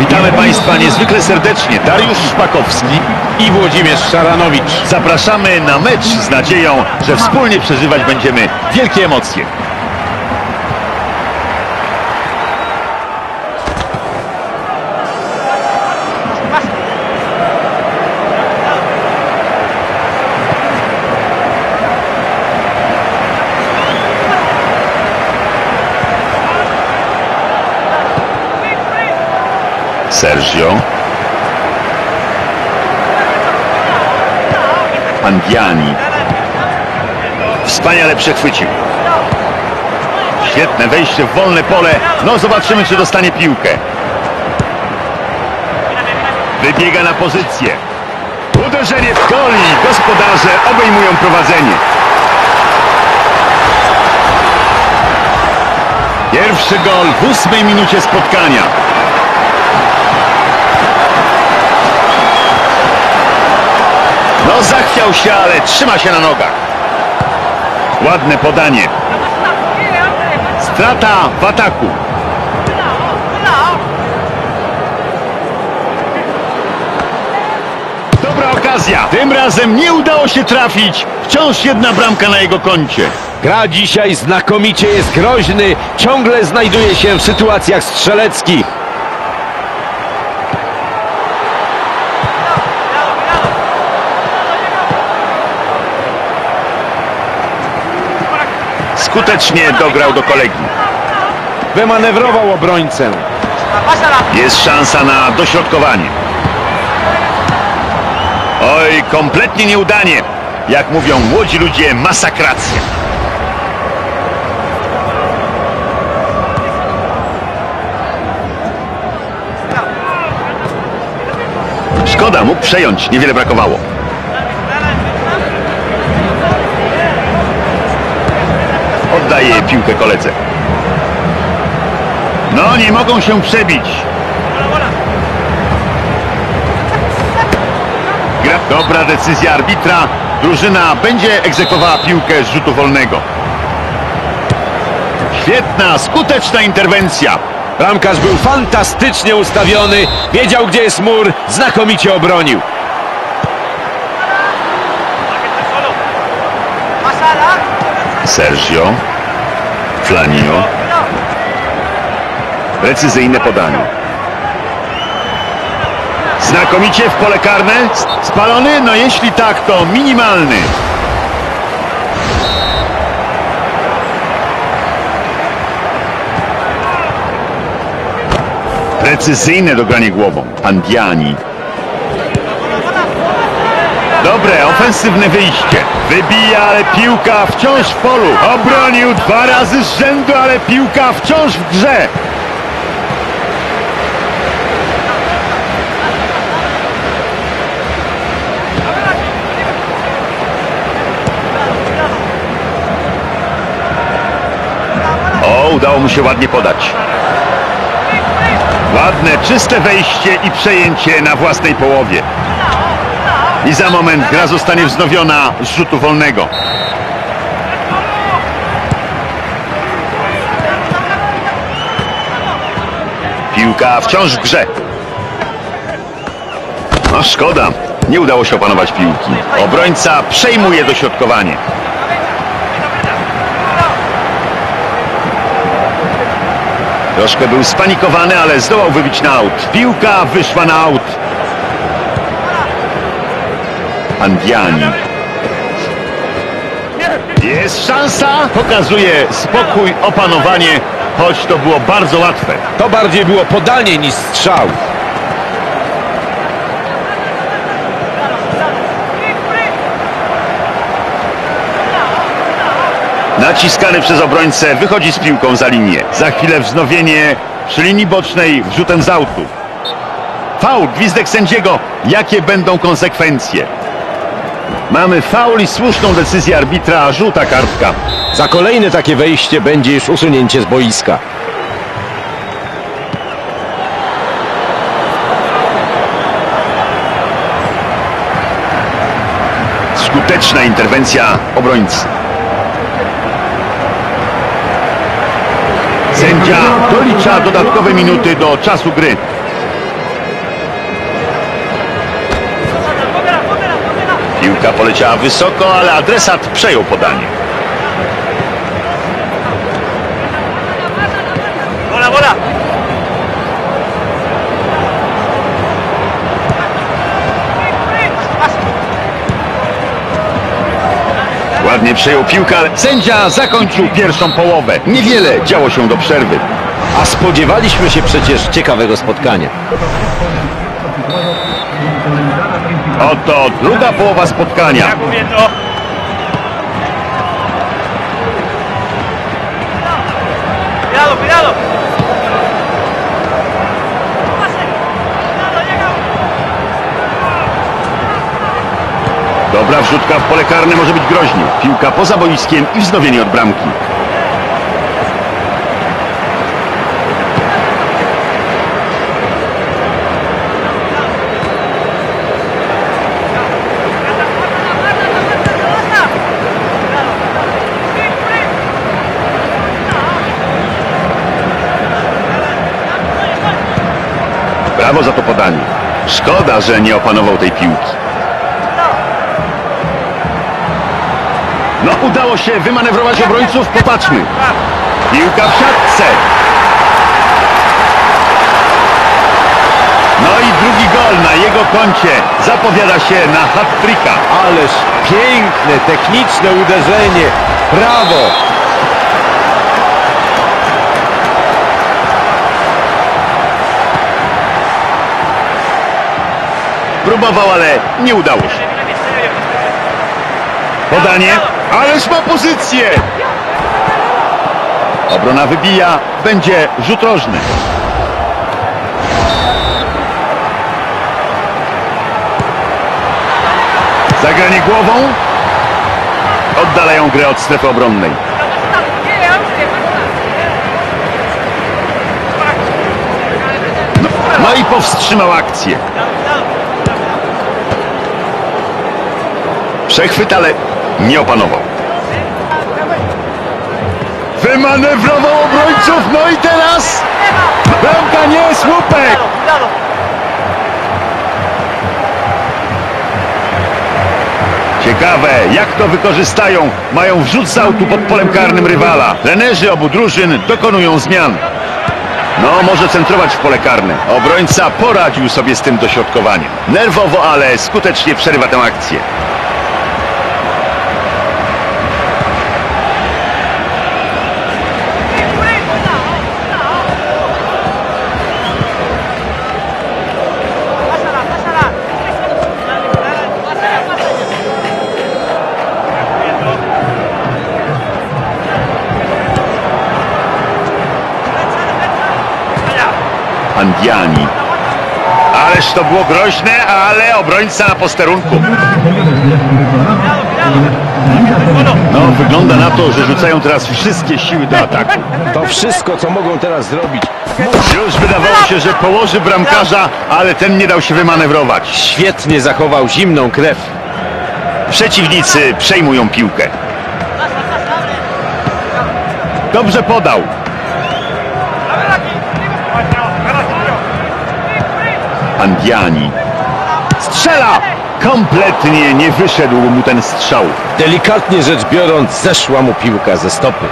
Witamy Państwa niezwykle serdecznie. Dariusz Szpakowski i Włodzimierz Szaranowicz. Zapraszamy na mecz z nadzieją, że wspólnie przeżywać będziemy wielkie emocje. Sergio. Andiani. Wspaniale przechwycił. Świetne wejście w wolne pole. No zobaczymy, czy dostanie piłkę. Wybiega na pozycję. Uderzenie w gol gospodarze obejmują prowadzenie. Pierwszy gol w ósmej minucie spotkania. No zachwiał się, ale trzyma się na nogach. Ładne podanie. Strata w ataku. Dobra okazja. Tym razem nie udało się trafić. Wciąż jedna bramka na jego koncie. Gra dzisiaj znakomicie, jest groźny, ciągle znajduje się w sytuacjach strzeleckich. Skutecznie dograł do kolegi. Wymanewrował obrońcę. Jest szansa na dośrodkowanie. Oj, kompletnie nieudanie. Jak mówią młodzi ludzie, masakracja. Szkoda, mógł przejąć, niewiele brakowało. Oddaje piłkę koledze. No, nie mogą się przebić. Gra. Dobra decyzja arbitra. Drużyna będzie egzekwowała piłkę z rzutu wolnego. Świetna, skuteczna interwencja. Bramkarz był fantastycznie ustawiony, wiedział gdzie jest mur, znakomicie obronił. Sergio. Flanio. Precyzyjne podanie. Znakomicie w pole karne. Spalony? No jeśli tak, to minimalny. Precyzyjne dogranie głową. Andiani. Dobre, ofensywne wyjście. Wybija, ale piłka wciąż w polu. Obronił dwa razy z rzędu, ale piłka wciąż w grze. O, udało mu się ładnie podać. Ładne, czyste wejście i przejęcie na własnej połowie. I za moment gra zostanie wznowiona z rzutu wolnego. Piłka wciąż w grze. No szkoda, nie udało się opanować piłki. Obrońca przejmuje dośrodkowanie. Troszkę był spanikowany, ale zdołał wybić na aut. Piłka wyszła na aut. Andiani. Jest szansa, pokazuje spokój, opanowanie, choć to było bardzo łatwe. To bardziej było podanie niż strzał. Naciskany przez obrońcę wychodzi z piłką za linię. Za chwilę wznowienie przy linii bocznej wrzutem z autu. Faul, gwizdek sędziego. Jakie będą konsekwencje? Mamy faul i słuszną decyzję arbitra, żółta kartka. Za kolejne takie wejście będzie już usunięcie z boiska. Skuteczna interwencja obrońcy. Sędzia dolicza dodatkowe minuty do czasu gry. Piłka poleciała wysoko, ale adresat przejął podanie. Bola, bola. Ładnie przejął piłkę, ale sędzia zakończył pierwszą połowę. Niewiele działo się do przerwy. A spodziewaliśmy się przecież ciekawego spotkania. Oto druga połowa spotkania. Dobra wrzutka w pole karne może być groźnie. Piłka poza boiskiem i wznowienie od bramki. Brawo za to podanie. Szkoda, że nie opanował tej piłki. No udało się wymanewrować obrońców, popatrzmy. Piłka w siatce. No i drugi gol na jego koncie zapowiada się na hat-tricka. Ależ piękne, techniczne uderzenie. Brawo! Próbował, ale nie udało się. Podanie, ależ ma pozycję. Obrona wybija, będzie rzut rożny. Zagranie głową. Oddalają grę od strefy obronnej. No i powstrzymał akcję. Przechwyt, ale nie opanował. Wymanewrował obrońców, no i teraz bramka nie, słupek. Ciekawe, jak to wykorzystają. Mają wrzut z autu pod polem karnym rywala. Trenerzy obu drużyn dokonują zmian. No, może centrować w pole karne. Obrońca poradził sobie z tym dośrodkowaniem. Nerwowo, ale skutecznie przerywa tę akcję. Andiani. Ależ to było groźne, ale obrońca na posterunku. No, wygląda na to, że rzucają teraz wszystkie siły do ataku. To wszystko, co mogą teraz zrobić. Już wydawało się, że położy bramkarza, ale ten nie dał się wymanewrować. Świetnie zachował zimną krew. Przeciwnicy przejmują piłkę. Dobrze podał. Andiani. Strzela! Kompletnie nie wyszedł mu ten strzał. Delikatnie rzecz biorąc, zeszła mu piłka ze stopy.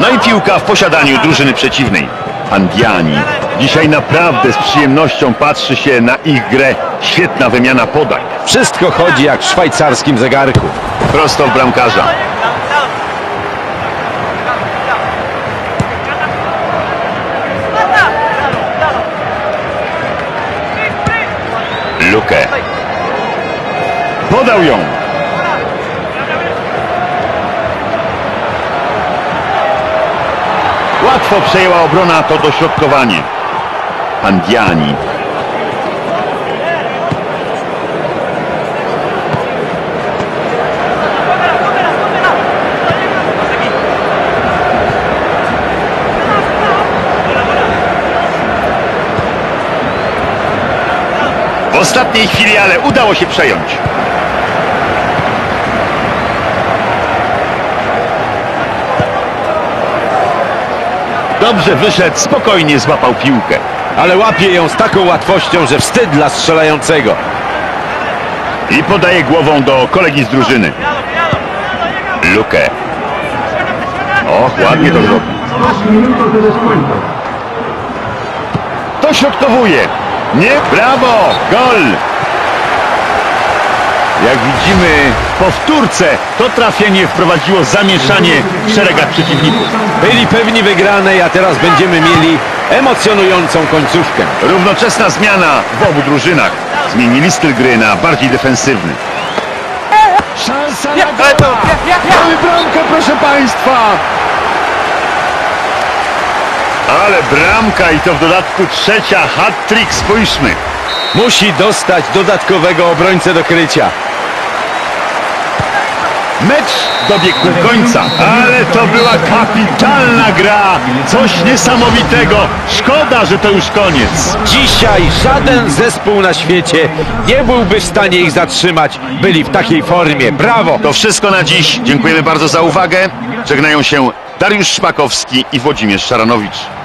No i piłka w posiadaniu drużyny przeciwnej. Andiani. Dzisiaj naprawdę z przyjemnością patrzy się na ich grę. Świetna wymiana podań. Wszystko chodzi jak w szwajcarskim zegarku. Prosto w bramkarza. piłkę. Podał ją. Łatwo przejęła obrona to dośrodkowanie. Pandiani ostatniej chwili, ale udało się przejąć. Dobrze wyszedł, spokojnie złapał piłkę. Ale łapie ją z taką łatwością, że wstyd dla strzelającego. I podaje głową do kolegi z drużyny. Lukę. Och, ładnie to zrobił. Dośrodkowuje. Nie, brawo, gol. Jak widzimy w powtórce, to trafienie wprowadziło zamieszanie w szeregach przeciwników. Byli pewni wygranej, a teraz będziemy mieli emocjonującą końcówkę. Równoczesna zmiana w obu drużynach. Zmienili styl gry na bardziej defensywny. Szansa na gola! Mamy bramkę, proszę Państwa! Ale bramka i to w dodatku trzecia, hat-trick, spójrzmy. Musi dostać dodatkowego obrońcę do krycia. Mecz dobiegł końca, ale to była kapitalna gra. Coś niesamowitego. Szkoda, że to już koniec. Dzisiaj żaden zespół na świecie nie byłby w stanie ich zatrzymać. Byli w takiej formie. Brawo! To wszystko na dziś. Dziękujemy bardzo za uwagę. Żegnają się Dariusz Szpakowski i Włodzimierz Szaranowicz.